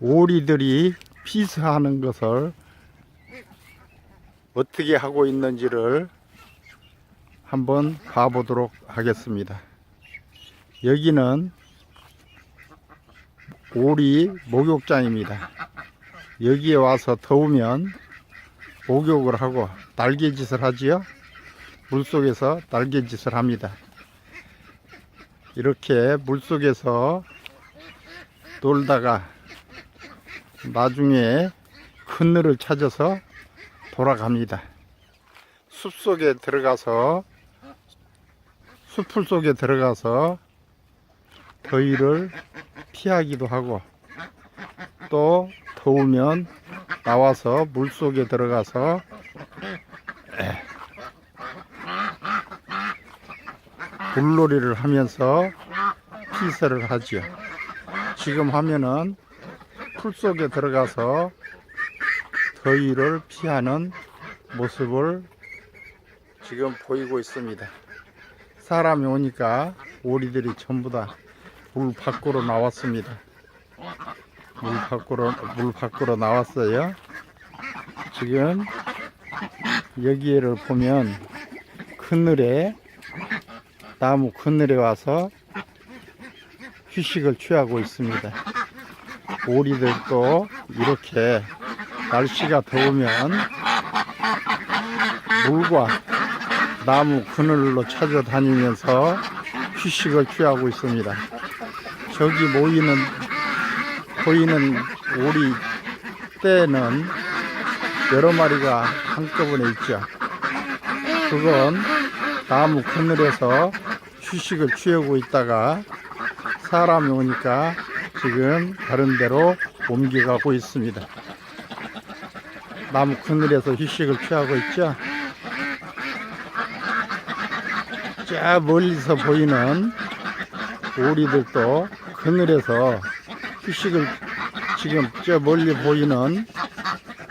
오리들이 피서하는 것을 어떻게 하고 있는지를 한번 봐보도록 하겠습니다. 여기는 오리 목욕장입니다. 여기에 와서 더우면 목욕을 하고 날개짓을 하지요. 물속에서 날개짓을 합니다. 이렇게 물속에서 놀다가 나중에 그늘을 찾아서 돌아갑니다. 숲 속에 들어가서 숲풀 속에 들어가서 더위를 피하기도 하고 또 더우면 나와서 물 속에 들어가서 에, 물놀이를 하면서 피서를 하지요. 지금 하면은 풀 속에 들어가서 더위를 피하는 모습을 지금 보이고 있습니다. 사람이 오니까 오리들이 전부 다 물 밖으로 나왔습니다. 물 밖으로 물 밖으로 나왔어요. 지금 여기를 보면 그늘에 나무 그늘에 와서 휴식을 취하고 있습니다. 오리들도 이렇게 날씨가 더우면 물과 나무 그늘로 찾아다니면서 휴식을 취하고 있습니다. 저기 모이는 보이는 오리 떼는 여러 마리가 한꺼번에 있죠. 그건 나무 그늘에서 휴식을 취하고 있다가 사람이 오니까 지금 다른 데로 옮겨가고 있습니다. 나무 그늘에서 휴식을 취하고 있죠. 저 멀리서 보이는 오리들도 그늘에서 휴식을 지금 저 멀리 보이는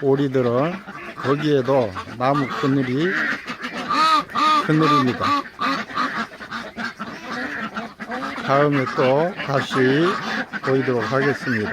오리들은 거기에도 나무 그늘이 그늘입니다. 다음에 또 다시 보이도록 하겠습니다.